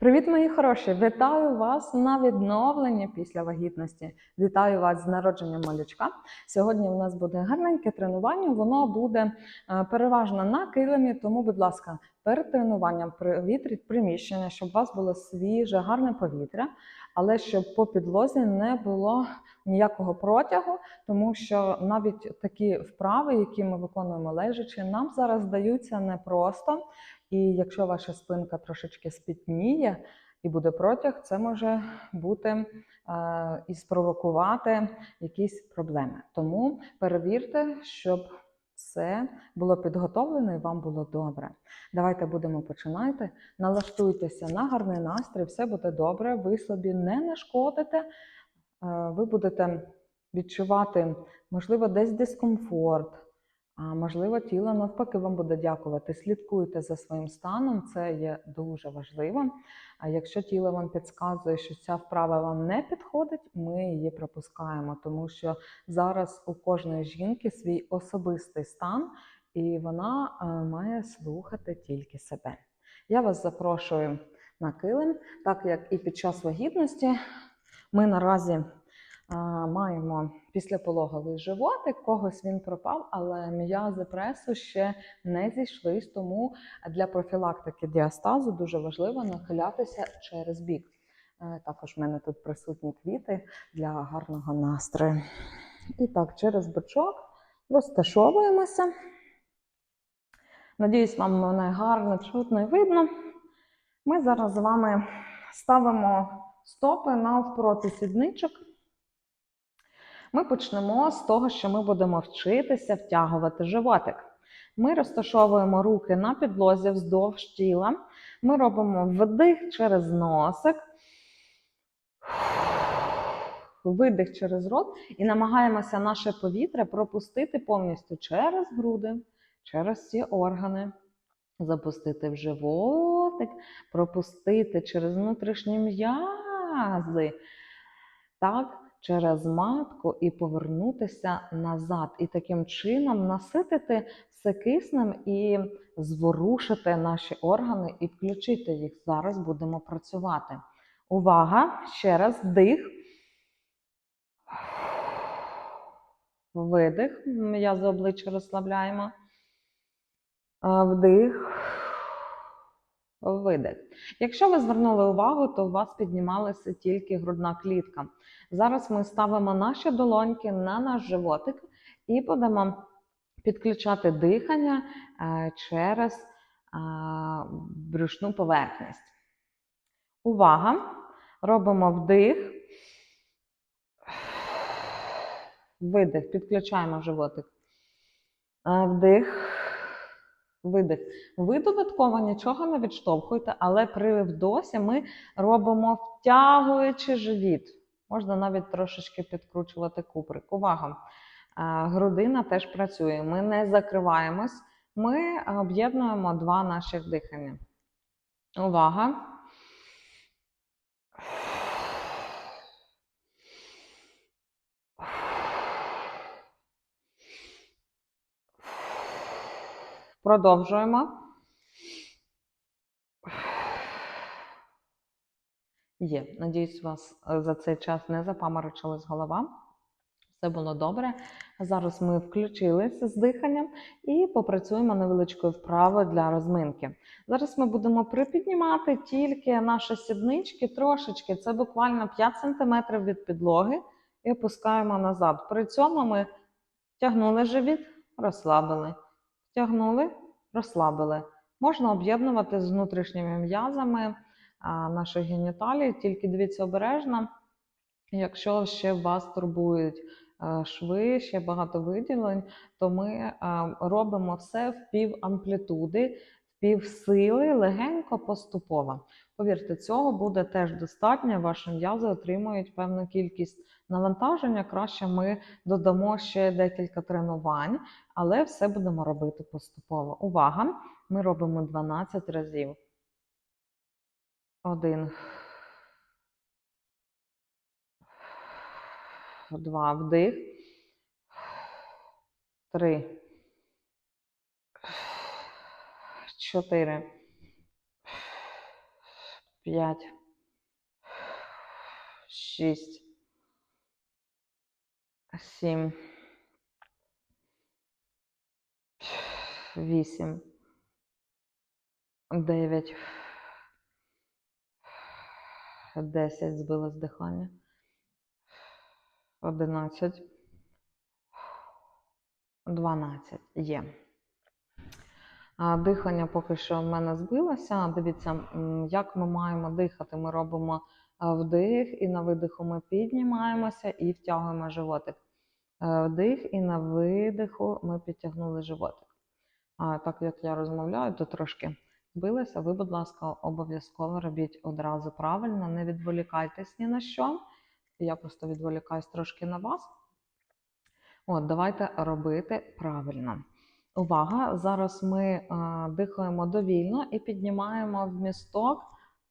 Привіт, мої хороші! Вітаю вас на відновленні після вагітності. Вітаю вас з народженням малючка. Сьогодні у нас буде гарненьке тренування. Воно буде е, переважно на килимі, тому, будь ласка, перед тренуванням привітріть приміщення, щоб у вас було свіже, гарне повітря, але щоб по підлозі не було ніякого протягу, тому що навіть такі вправи, які ми виконуємо лежачи, нам зараз здаються непросто. І якщо ваша спинка трошечки спітніє і буде протяг, це може бути е, і спровокувати якісь проблеми. Тому перевірте, щоб все було підготовлено і вам було добре. Давайте будемо починати. Налаштуйтеся на гарний настрій, все буде добре, ви собі не нашкодите, ви будете відчувати, можливо, десь дискомфорт. А можливо, тіло навпаки вам буде дякувати. Слідкуйте за своїм станом, це є дуже важливо. А якщо тіло вам підказує, що ця вправа вам не підходить, ми її пропускаємо, тому що зараз у кожної жінки свій особистий стан, і вона е, має слухати тільки себе. Я вас запрошую на килим, так як і під час вагітності ми наразі маємо післяпологовий животик, когось він пропав, але м'язи пресу ще не зійшлись, тому для профілактики діастазу дуже важливо нахилятися через бік. Е, Також в мене тут присутні квіти для гарного настрою. І так, через бочок розташовуємося. Надіюсь, вам мене гарно чутно і видно. Ми зараз з вами ставимо стопи навпроти сідничок. Ми почнемо з того, що ми будемо вчитися втягувати животик. Ми розташовуємо руки на підлозі вздовж тіла. Ми робимо вдих через носик, видих через рот і намагаємося наше повітря пропустити повністю через груди, через всі органи. Запустити в животик, пропустити через внутрішні м'язи. Так, через матку і повернутися назад. І таким чином наситити все киснем і зворушити наші органи і включити їх. Зараз будемо працювати. Увага! Ще раз вдих. Видих. М'язи обличчя розслабляємо. Вдих. Видих. Якщо ви звернули увагу, то у вас піднімалася тільки грудна клітка. Зараз ми ставимо наші долоньки на наш животик і будемо підключати дихання е, через е, брюшну поверхність. Увага! Робимо вдих. Видих. Підключаємо животик. Е, Вдих. Видих. Ви додатково нічого не відштовхуєте, але при вдосі ми робимо втягуючи живіт. Можна навіть трошечки підкручувати куприк. Увага! Е, Грудина теж працює. Ми не закриваємось, ми об'єднуємо два наших дихання. Увага! Продовжуємо. Є. Надіюсь, вас е, за цей час не запаморочилась голова. Все було добре. Зараз ми включилися з диханням і попрацюємо невеличкою вправою для розминки. Зараз ми будемо припіднімати тільки наші сіднички трошечки, це буквально 5 см від підлоги, і опускаємо назад. При цьому ми тягнули живіт, розслабили. Втягнули, розслабили. Можна об'єднувати з внутрішніми м'язами наших геніталій, тільки дивіться обережно, якщо ще вас турбують е, шви, ще багато виділень, то ми е, робимо все в пів амплітуди, в пів сили, легенько, поступово. Повірте, цього буде теж достатньо. Ваші м'язи отримують певну кількість навантаження. Краще ми додамо ще декілька тренувань, але все будемо робити поступово. Увага! Ми робимо 12 разів. Один. Два. Вдих. Три. Чотири. п'ять, шість, сім, вісім, дев'ять, десять, збилось дихання, одинадцять, дванадцять. Є. Дихання поки що в мене збилося. Дивіться, як ми маємо дихати. Ми робимо вдих, і на видиху ми піднімаємося і втягуємо животик. Е, Вдих і на видиху ми підтягнули животик. А так як я розмовляю, то трошки збилося. Ви, будь ласка, обов'язково робіть одразу правильно, не відволікайтесь ні на що. Я просто відволікаюсь трошки на вас. От, давайте робити правильно. Увага! Зараз ми а, дихаємо довільно і піднімаємо вмісток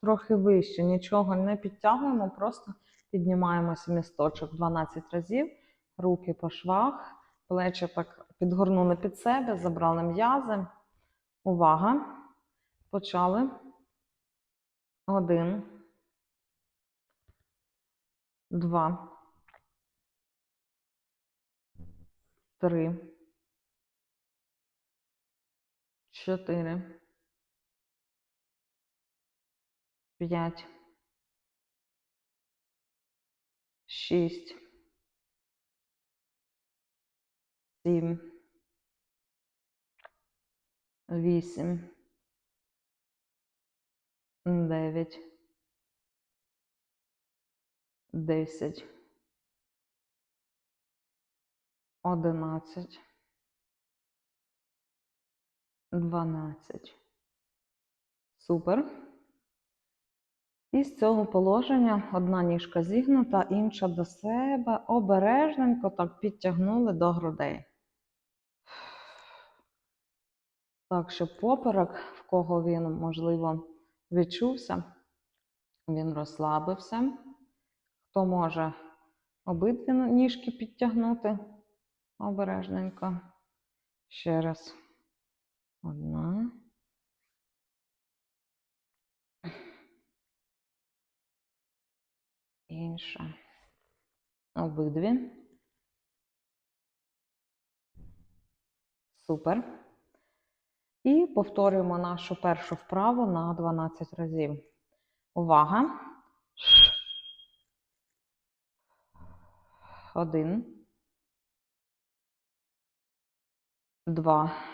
трохи вище. Нічого не підтягуємо, просто піднімаємося місточок 12 разів, руки по швах, плечі так підгорнули під себе, забрали м'язи. Увага! Почали. Один. Два. Три. Чотири. П'ять. Шість. Сім. Вісім. Дев'ять. Десять. Одинадцять. Дванадцять. Супер. І з цього положення одна ніжка зігнута, інша до себе. Обережненько так підтягнули до грудей. Так, щоб поперек, в кого він, можливо, відчувся, він розслабився. Хто може обидві ніжки підтягнути обережненько. Ще раз. Одна. Інша. Обидві. Супер. І повторюємо нашу першу вправу на 12 разів. Увага. Один. Два.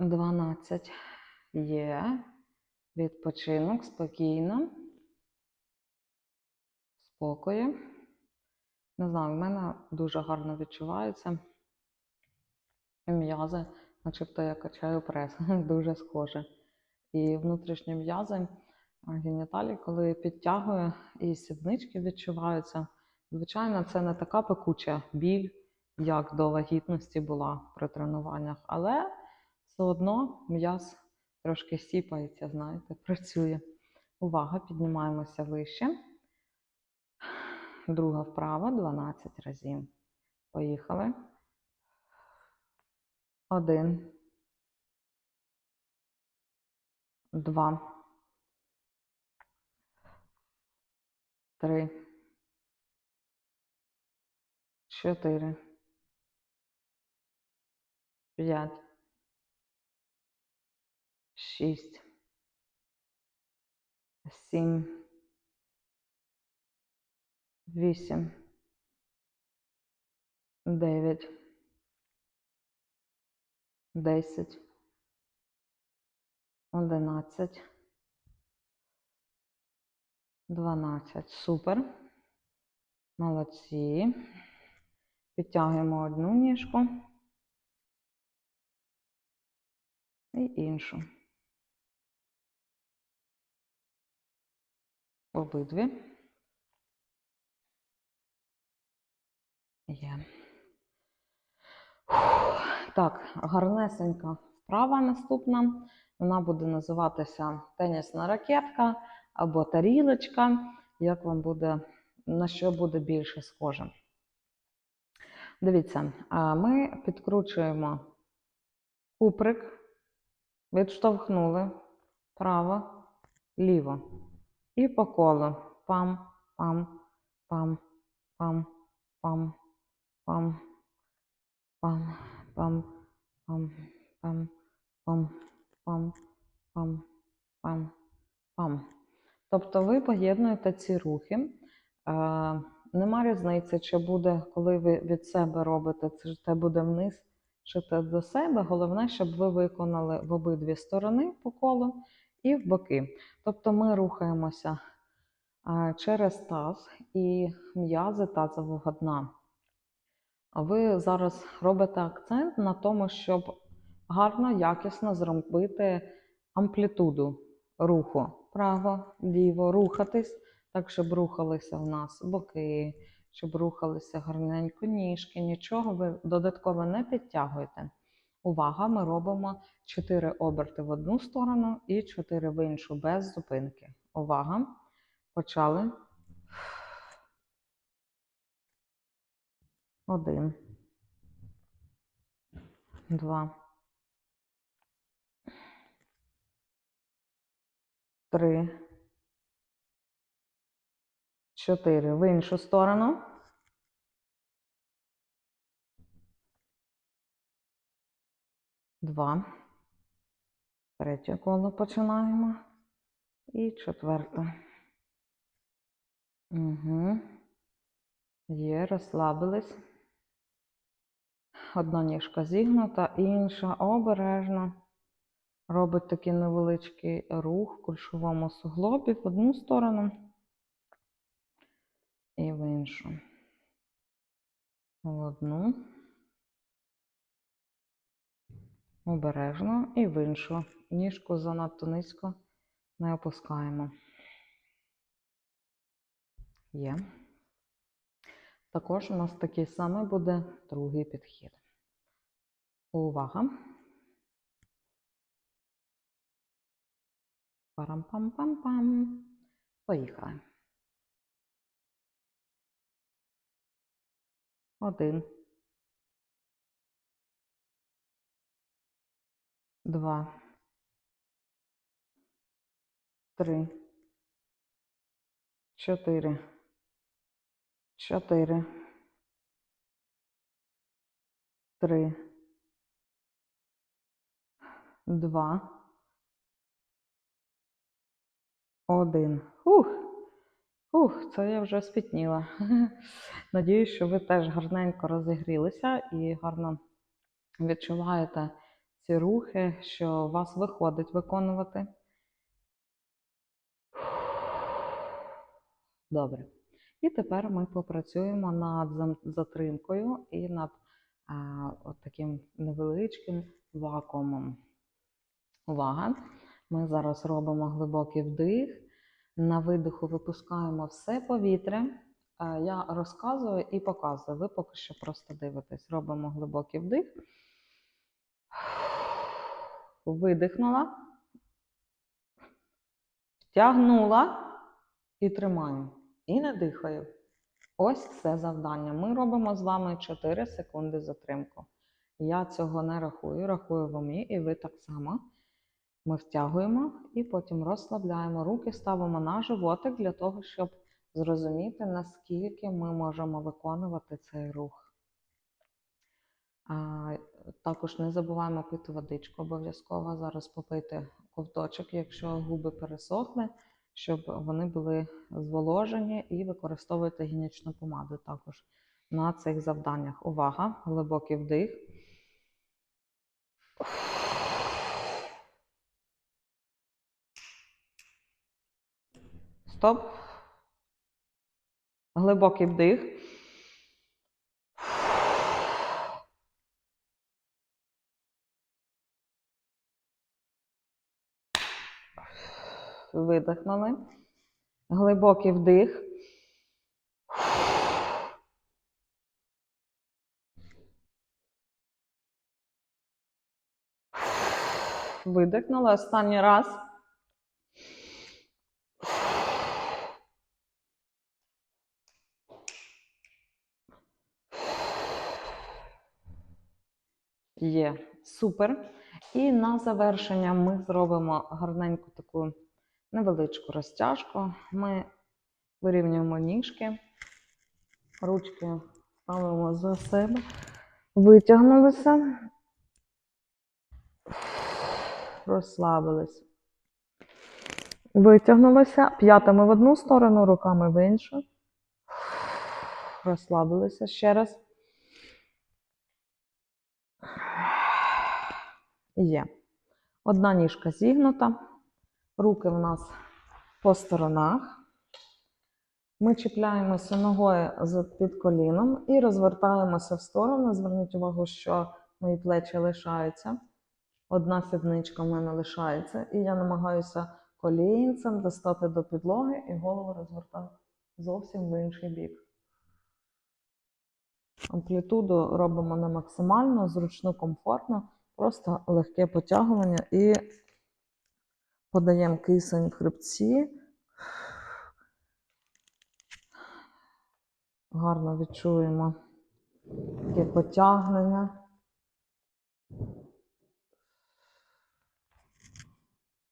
Дванадцять. Є. Відпочинок спокійно. Спокою. Не знаю, в мене дуже гарно відчувається. М'язи, начебто я качаю прес, дуже схоже. І внутрішні м'язи геніталій, коли підтягую, і сіднички відчуваються. Звичайно, це не така пекуча біль, як до вагітності була при тренуваннях, але все одно м'яз трошки сіпається, знаєте, працює. Увага, піднімаємося вище. Друга вправа 12 разів. Поїхали. Один. Два. Три. Чотири. П'ять. Шість. Сім. Вісім. Дев'ять. Десять. Одинадцять. Дванадцять. Супер. Молодці. Підтягуємо одну ніжку. І іншу. Обидві. Є. Так, гарнесенька вправа наступна. Вона буде називатися тенісна ракетка або тарілочка, як вам буде, на що буде більше схоже. Дивіться, ми підкручуємо куприк, відштовхнули право, ліво. І по колу. Пам, пам, пам, пам, пам, пам, пам, пам, пам, пам, пам, пам, пам, пам, пам. Тобто ви поєднуєте ці рухи. Е, Нема різниці, чи буде, коли ви від себе робите, чи те буде вниз, чи те до себе. Головне, щоб ви виконали в обидві сторони по колу і в боки. Тобто ми рухаємося через таз і м'язи тазового дна. Ви зараз робите акцент на тому, щоб гарно, якісно зробити амплітуду руху. Право, ліво, рухатись, так, щоб рухалися в нас боки, щоб рухалися гарненько ніжки. Нічого ви додатково не підтягуєте. Увага, ми робимо 4 оберти в одну сторону і 4 в іншу без зупинки. Увага. Почали. Один. Два. Три. Чотири. В іншу сторону. Два. Третє коло починаємо. І четверте. Угу. Є, розслабились. Одна ніжка зігнута, інша обережно. Робить такий невеличкий рух в кульшовому суглобі в одну сторону і в іншу. В одну. Обережно і в іншу. Ніжку занадто низько не опускаємо. Є. Також у нас такий самий буде другий підхід. Увага. Парам-пам-пам-пам. Поїхали. Один. Два. Три. Чотири. Чотири. Три. Два. Один. Ух. Ух, це я вже спітніла. Надіюсь, що ви теж гарненько розігрілися і гарно відчуваєте ці рухи, що вас виходить виконувати. Добре. І тепер ми попрацюємо над затримкою і над а, от таким невеличким вакуумом. Увага! Ми зараз робимо глибокий вдих. На видиху випускаємо все повітря. Е, Я розказую і показую. Ви поки що просто дивитесь. Робимо глибокий вдих. Видихнула. Втягнула і тримаю. І не дихаю. Ось це завдання. Ми робимо з вами 4 секунди затримку. Я цього не рахую, рахую в умі, і ви так само. Ми втягуємо і потім розслабляємо руки, ставимо на животик для того, щоб зрозуміти, наскільки ми можемо виконувати цей рух. Також не забуваємо пити водичку обов'язково. Зараз попийте ковточок, якщо губи пересохли, щоб вони були зволожені, і використовуйте гінічну помаду також на цих завданнях. Увага! Глибокий вдих. Стоп. Глибокий вдих. Видихнули. Глибокий вдих. Видихнули останній раз. Є, супер. І на завершення ми зробимо гарненьку таку невеличку розтяжку. Ми вирівнюємо ніжки, ручки ставимо за себе, витягнулися, розслабились. Витягнулися п'ятами в одну сторону, руками в іншу. Розслабилися ще раз. Є. Одна ніжка зігнута, руки в нас по сторонах. Ми чіпляємося ногою під коліном і розвертаємося в сторону. Зверніть увагу, що мої плечі лишаються. Одна сідничка в мене лишається, і я намагаюся колінцем достати до підлоги і голову розвертати зовсім в інший бік. Амплітуду робимо не максимально, зручно, комфортно, просто легке потягування і подаємо кисень в хребці. Гарно відчуємо таке потягнення.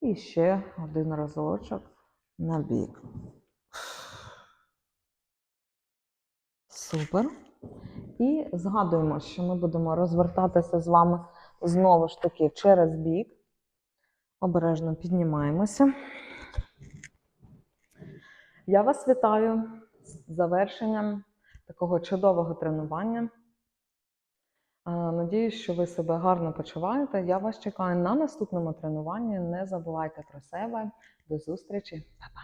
І ще один разочок на бік. Супер. І згадуємо, що ми будемо розвертатися з вами знову ж таки через бік. Обережно піднімаємося. Я вас вітаю з завершенням такого чудового тренування. Надіюсь, що ви себе гарно почуваєте. Я вас чекаю на наступному тренуванні. Не забувайте про себе. До зустрічі, Па-па!